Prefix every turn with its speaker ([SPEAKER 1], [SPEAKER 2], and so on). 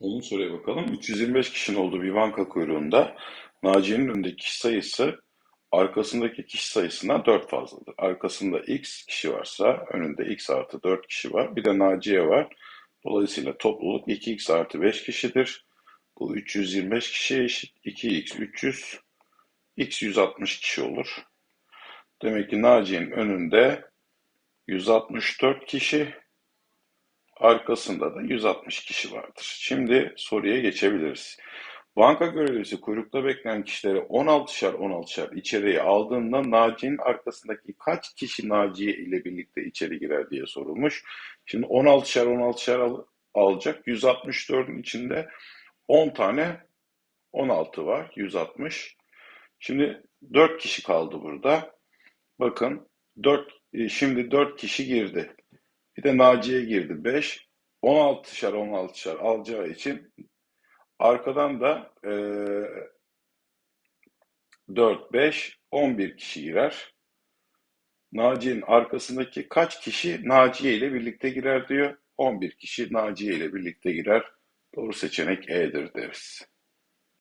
[SPEAKER 1] Onun soruya bakalım. 325 kişinin olduğu bir banka kuyruğunda Naciye'nin önündeki kişi sayısı arkasındaki kişi sayısından 4 fazladır. Arkasında x kişi varsa önünde x artı 4 kişi var. Bir de Naciye var. Dolayısıyla topluluk 2x artı 5 kişidir. Bu 325 kişiye eşit. 2x 300, x 160 kişi olur. Demek ki Naciye'nin önünde 164 kişi, arkasında da 160 kişi vardır. Şimdi soruya geçebiliriz. Banka görevlisi kuyrukta bekleyen kişileri 16'şar 16'şar içeriye aldığında Naciye'nin arkasındaki kaç kişi Naciye ile birlikte içeri girer diye sorulmuş. Şimdi 16'şar 16'şar al alacak. 164'ün içinde 10 tane 16 var. 160. Şimdi 4 kişi kaldı burada. Bakın 4 şimdi 4 kişi girdi. Bir de Naciye girdi 5. 16'şar 16'şar alacağı için arkadan da e, 4, 5, 11 kişi girer. Naciye'nin arkasındaki kaç kişi Naciye ile birlikte girer diyor. 11 kişi Naciye ile birlikte girer. Doğru seçenek E'dir deriz.